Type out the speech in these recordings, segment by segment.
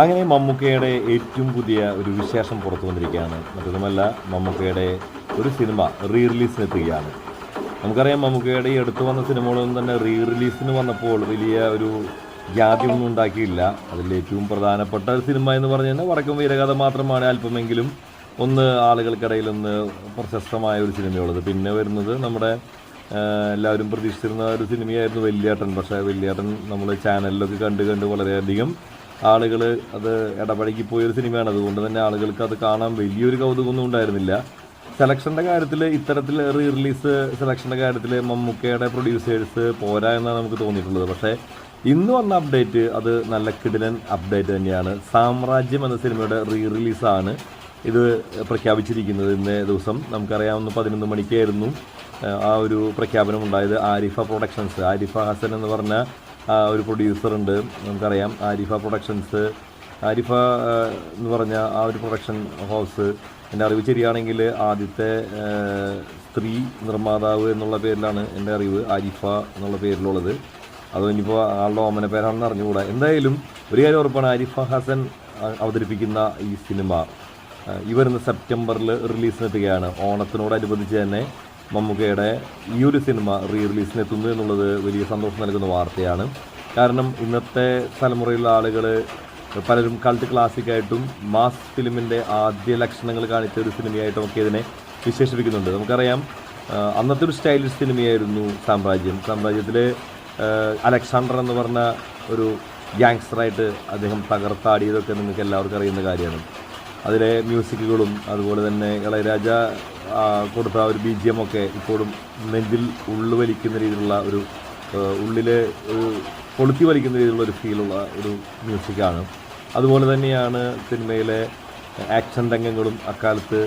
അങ്ങനെ മമ്മൂക്കയുടെ ഏറ്റവും പുതിയ ഒരു വിശേഷം പുറത്തു വന്നിരിക്കുകയാണ്. മറ്റൊന്നുമല്ല മമ്മൂക്കയുടെ ഒരു സിനിമ റീ റിലീസിനെത്തുകയാണ് നമുക്കറിയാം മമ്മൂക്കയുടെ ഈ അടുത്ത് വന്ന സിനിമകളൊന്നും തന്നെ റീ റിലീസിന് വന്നപ്പോൾ വലിയ ഒരു ജാതിയൊന്നും ഉണ്ടാക്കിയില്ല. അതിൽ ഏറ്റവും പ്രധാനപ്പെട്ട സിനിമ എന്ന് പറഞ്ഞു കഴിഞ്ഞാൽ വടക്കം വീരകഥ മാത്രമാണ് അല്പമെങ്കിലും ഒന്ന് ആളുകൾക്കിടയിൽ ഒന്ന് പ്രശസ്തമായ ഒരു സിനിമയുള്ളത്. പിന്നെ വരുന്നത് നമ്മുടെ എല്ലാവരും പ്രതീക്ഷിച്ചിരുന്ന ഒരു സിനിമയായിരുന്നു വല്യേട്ടൻ. പക്ഷേ വല്യേട്ടൻ നമ്മൾ ചാനലിലൊക്കെ കണ്ട് കണ്ട് വളരെയധികം ആളുകൾ അത് ഇടപഴകി പോയൊരു സിനിമയാണ്. അതുകൊണ്ട് തന്നെ ആളുകൾക്ക് അത് കാണാൻ വലിയൊരു കൗതുകമൊന്നും ഉണ്ടായിരുന്നില്ല. സെലക്ഷന്റെ കാര്യത്തിൽ ഇത്തരത്തിൽ റീ റിലീസ് സെലക്ഷന്റെ കാര്യത്തിൽ മമ്മൂക്കയുടെ പ്രൊഡ്യൂസേഴ്സ് പോരാ എന്നാണ് നമുക്ക് തോന്നിയിട്ടുള്ളത്. പക്ഷേ ഇന്ന് വന്ന അപ്ഡേറ്റ് അത് നല്ല കിടിലൻ അപ്ഡേറ്റ് തന്നെയാണ്. സാമ്രാജ്യം എന്ന സിനിമയുടെ റീ റിലീസാണ് ഇത് പ്രഖ്യാപിച്ചിരിക്കുന്നത്. ഇന്നേ ദിവസം നമുക്കറിയാവുന്ന പതിനൊന്ന് മണിക്കായിരുന്നു ആ, ഒരു പ്രഖ്യാപനം ഉണ്ടായത് ആരിഫ പ്രൊഡക്ഷൻസ് ആരിഫ ഹസൻ എന്ന് പറഞ്ഞ ഒരു പ്രൊഡ്യൂസർ ഉണ്ട് നമുക്കറിയാം ആരിഫ പ്രൊഡക്ഷൻസ് ആരിഫ എന്ന് പറഞ്ഞ ആ ഒരു പ്രൊഡക്ഷൻ ഹൗസ് എന്റെ അറിവ് ശരിയാണെങ്കിൽ ആദ്യത്തെ സ്ത്രീ നിർമ്മാതാവ് എന്നുള്ള പേരിലാണ് എന്റെ അറിവ് ആരിഫ എന്നുള്ള പേരിലുള്ളത്. അത് ഇനിയിപ്പോൾ ആളുടെ ഓമന പേരാണെന്ന് അറിഞ്ഞുകൂടാ. എന്തായാലും ഒരു കാര്യം ഉറപ്പാണ് ആരിഫ ഹസൻ അവതരിപ്പിക്കുന്ന ഈ സിനിമ ഈ വരുന്ന സെപ്റ്റംബറിൽ റിലീസിനെത്തുകയാണ് ഓണത്തിനോടനുബന്ധിച്ച് തന്നെ മമ്മൂക്കയുടെ ഈ ഒരു സിനിമ റീ റിലീസിന് എത്തുന്നു എന്നുള്ളത് വലിയ സന്തോഷം നൽകുന്ന വാർത്തയാണ്. കാരണം ഇന്നത്തെ തലമുറയിലുള്ള ആളുകൾ പലരും കൾട്ട് ക്ലാസിക്കായിട്ടും മാസ് ഫിലിമിന്റെ ആദ്യ ലക്ഷണങ്ങൾ കാണിച്ച ഒരു സിനിമയായിട്ടും ഒക്കെ ഇതിനെ വിശേഷിപ്പിക്കുന്നുണ്ട്. നമുക്കറിയാം അന്നത്തെ ഒരു സ്റ്റൈലിഷ് സിനിമയായിരുന്നു സാമ്രാജ്യം. സാമ്രാജ്യത്തിൽ അലക്സാണ്ടർ എന്ന് പറഞ്ഞ ഒരു ഗ്യാങ്സ്റ്ററായിട്ട് അദ്ദേഹം തകർത്താടിയതൊക്കെ നിങ്ങൾക്ക് എല്ലാവർക്കും അറിയുന്ന കാര്യമാണ്. അതിലെ മ്യൂസിക്കുകളും അതുപോലെ തന്നെ ഇളയരാജ കൊടുത്ത ഒരു ബി ജി എം ഒക്കെ ഇപ്പോഴും നെഞ്ചിൽ ഉള്ളു വലിക്കുന്ന രീതിയിലുള്ള ഒരു ഉള്ളിലെ കൊളുത്തി വലിക്കുന്ന രീതിയിലുള്ള ഒരു ഫീലുള്ള ഒരു മ്യൂസിക്കാണ്. അതുപോലെ തന്നെയാണ് സിനിമയിലെ ആക്ഷൻ രംഗങ്ങളും അക്കാലത്ത്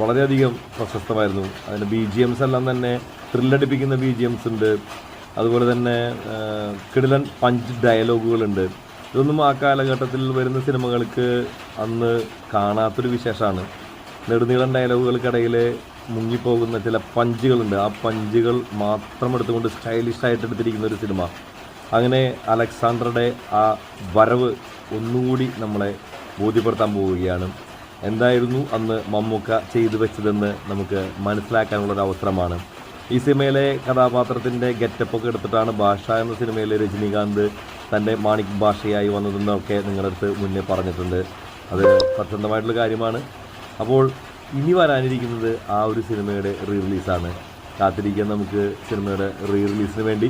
വളരെയധികം പ്രശസ്തമായിരുന്നു. അതിന് ബി ജി എംസ് എല്ലാം തന്നെ ത്രില്ലടിപ്പിക്കുന്ന ബി ജി എംസ് ഉണ്ട്. അതുപോലെ തന്നെ കിടിലൻ പഞ്ച് ഡയലോഗുകളുണ്ട് ഇതൊന്നും ആ കാലഘട്ടത്തിൽ വരുന്ന സിനിമകൾക്ക് അന്ന് കാണാത്തൊരു വിശേഷമാണ്. നെടുനീളം ഡയലോഗുകൾക്കിടയിൽ മുങ്ങിപ്പോകുന്ന ചില പഞ്ചുകളുണ്ട്. ആ പഞ്ചുകൾ മാത്രം എടുത്തുകൊണ്ട് സ്റ്റൈലിഷായിട്ട് എടുത്തിരിക്കുന്ന ഒരു സിനിമ. അങ്ങനെ അലക്സാണ്ടറുടെ ആ വരവ് ഒന്നുകൂടി നമ്മളെ ബോധ്യപ്പെടുത്താൻ പോവുകയാണ്. എന്തായിരുന്നു അന്ന് മമ്മൂക്ക ചെയ്തു വെച്ചതെന്ന് നമുക്ക് മനസ്സിലാക്കാനുള്ളൊരു അവസരമാണ്. ഈ സിനിമയിലെ കഥാപാത്രത്തിന്റെ ഗെറ്റപ്പൊക്കെ എടുത്തിട്ടാണ് ഭാഷ എന്ന സിനിമയിലെ രജനീകാന്ത് തന്റെ മാണിക് ഭാഷയായി വന്നതെന്നൊക്കെ നിങ്ങളുടെ മുന്നേ പറഞ്ഞിട്ടുണ്ട്. അത് സത്യസന്ധമായിട്ടുള്ള കാര്യമാണ്. അപ്പോൾ ഇനി വരാനിരിക്കുന്നത് ആ ഒരു സിനിമയുടെ റീ റിലീസാണ് കാത്തിരിക്കാൻ നമുക്ക് സിനിമയുടെ റീ റിലീസിന് വേണ്ടി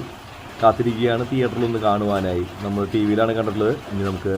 കാത്തിരിക്കുകയാണ്. തിയേറ്ററിൽ ഒന്ന് കാണുവാനായി. നമ്മൾ ടി വിയിലാണ് കണ്ടിട്ടുള്ളത്. ഇനി നമുക്ക്